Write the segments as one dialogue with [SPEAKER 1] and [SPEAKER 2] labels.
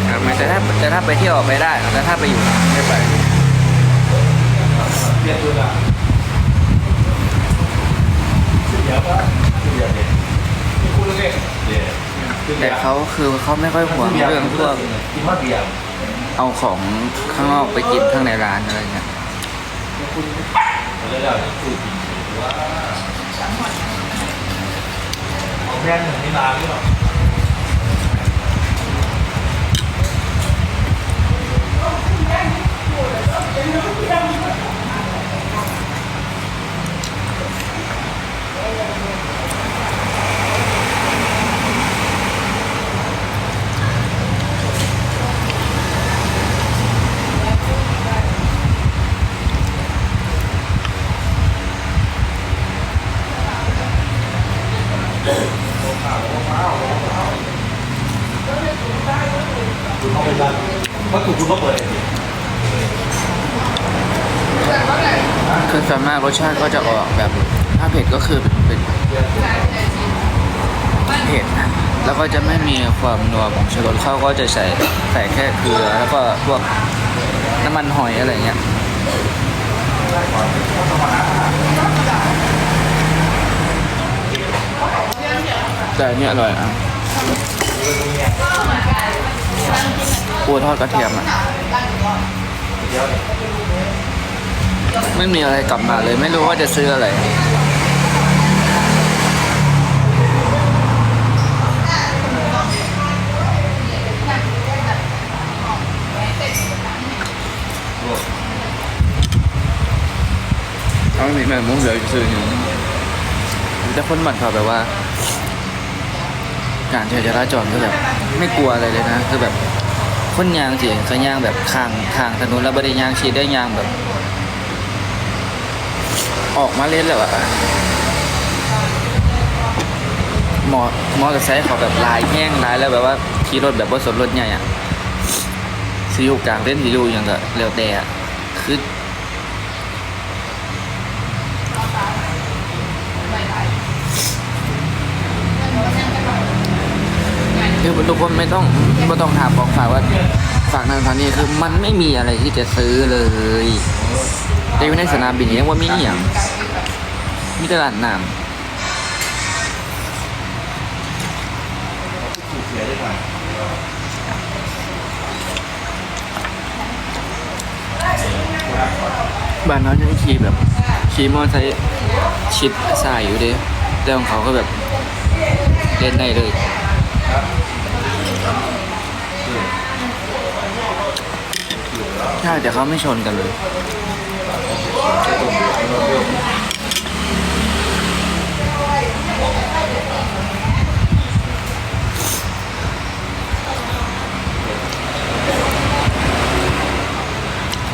[SPEAKER 1] อีกครั้งไหมแต่ถ้าแต่ถ้าไปเที่ยวไปได้ แต่ถ้าไปอยู่ไม่ไป
[SPEAKER 2] เรียนดูนะเดี๋ยวก็เดี๋ยวเด็กมีคู่เล็กเดี๋ยว
[SPEAKER 1] แต่เขาคือเขาไม่ค่อยห่วงเรื่องพวก
[SPEAKER 2] กินว่าเบียร์
[SPEAKER 1] เอาของข้างนอกไปกินข้างในร้านอะไรเงี้ย
[SPEAKER 2] แล้วเราคู่กินว่าเอาแค่หนึ่งนี่นานหรือเปล่า คุณเข้าไปได้วัตถุ คือ
[SPEAKER 1] ส่วนมากรสชาติก็จะออกแบบถ้าเผ็ดก็คือเป็นเผ็ดนะแล้วก็จะไม่มีความนัวของชูรสเขาก็จะใส่ใส่แค่เกลือแล้วก็พวกน้ำมันหอยอะไรเงี้ยแต่อันนี่อร่อยอะปูทอดกระเทียมอะ ไม่มีอะไรกลับมาเลยไม่รู้ว่าจะซื้ออะไร เอาไม่มีแม่มุ้งเหลืออยู่ซื้ออยู่แต่คนบันเขาแบบว่า การใช้จราจรก็แบบไม่กลัวอะไรเลยนะคือแบบคนยางสิก็ยางแบบข้างข้างถนนแล้วไม่ได้ยางชีได้ยางแบบ ออกมาเล่นแล้วอะมอมอเตอร์ไซค์เขาแบบลายแห้งลายแล้วแบบว่าขี่รถแบบว่าสนรถใหญ่อะสิอยู่กลางเล่นสิอยู่อย่างก็เร็วแต่อะคือคือทุกคนไม่ต้องไม่ต้องถามบอกฝากว่าฝากนั่นฝากนี่คือมันไม่มีอะไรที่จะซื้อเลย แต่อยู่ในสนามบินยังว่ามีอหย่างมีตลาดน้ำบ้านเขายังขี่แบบขี่มอเตอร์ไซค์ชิดสายอยู่ด้แต่ของเขาก็แบบเล่นได้เลยใช่แต่เขาไม่ชนกันเลย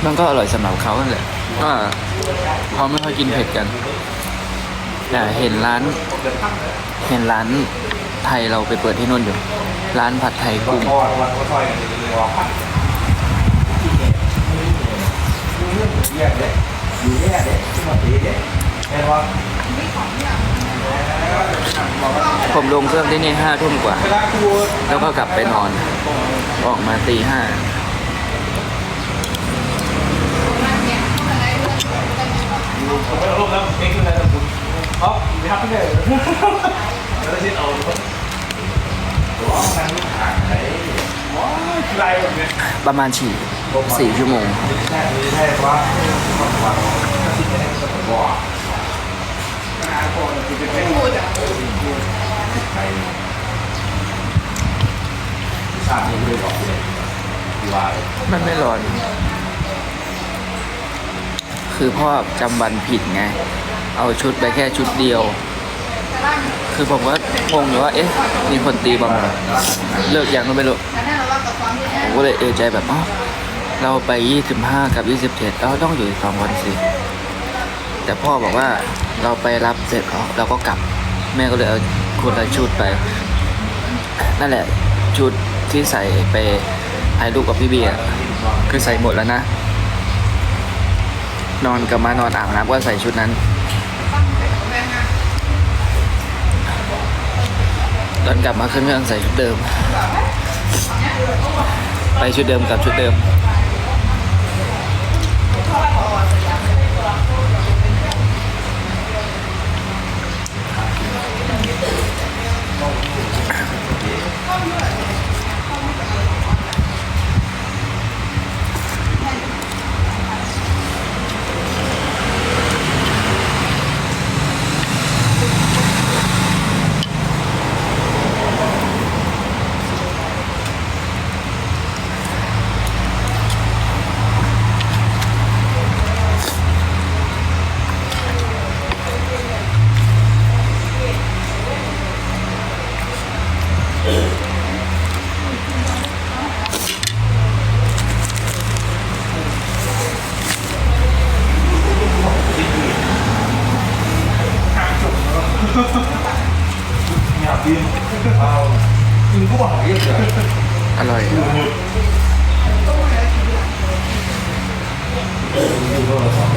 [SPEAKER 1] มันก็อร่อยสำหรับเขานั่นแหละก็เขาไม่ค่อยกินเผ็ดกันแต่เห็นร้าน เห็นร้านไทยเราไปเปิดที่นู่นอยู่ ร้านผัดไทยกุ้ง
[SPEAKER 2] แยกเด็กอยู่แยกเด็กที่มาตีเด็กเห็นว่า
[SPEAKER 1] ผมลงเครื่องที่นี่ห้าทุ่มกว่า แล้วก็กลับไปนอน ออกมาตีห้า
[SPEAKER 2] ผมไม่ลงแล้วเองคืออะไรนะคุณอ๋อไม่ครับพี่เลยแล้วที่เอาว้าวนั่งห่างไหนว้าวไรแบบเนี้ย
[SPEAKER 1] ประมาณฉี่ สี่ชั่วโมง
[SPEAKER 2] ไม่ใช่ไม่ใช่ว่าความหวังถ้าสิ่งนี้ก็ต้องว่าไปทราบยังไม่ได้บอ
[SPEAKER 1] นไม่ร้อน คือพ่อจำวันผิดไง เอาชุดไปแค่ชุดเดียว คือผมก็งงอยู่ว่า เอ๊ะ มีคนตีบอลเลิกยังก็ไม่รู้ ผมก็เลยเอะใจแบบอ๋อ เราไป 25 กับ 27เราต้องอยู่อีกสองวันสิแต่พ่อบอกว่าเราไปรับเสร็จเราก็กลับ แม่ก็เลยเอาคนละชุดไป นั่นแหละชุดที่ใส่ไปถ่ายรูปกับพี่เบียร์คือใส่หมดแล้วนะ นอนกับมานอนอาบน้ำก็ใส่ชุดนั้น ตอนกลับมาขึ้นเครื่องใส่ชุดเดิม ไปชุดเดิมกับชุดเดิม
[SPEAKER 2] อยากกินเอากินก็บอกเยอะเลย
[SPEAKER 1] อร่อย
[SPEAKER 2] ดูโทรศัพท์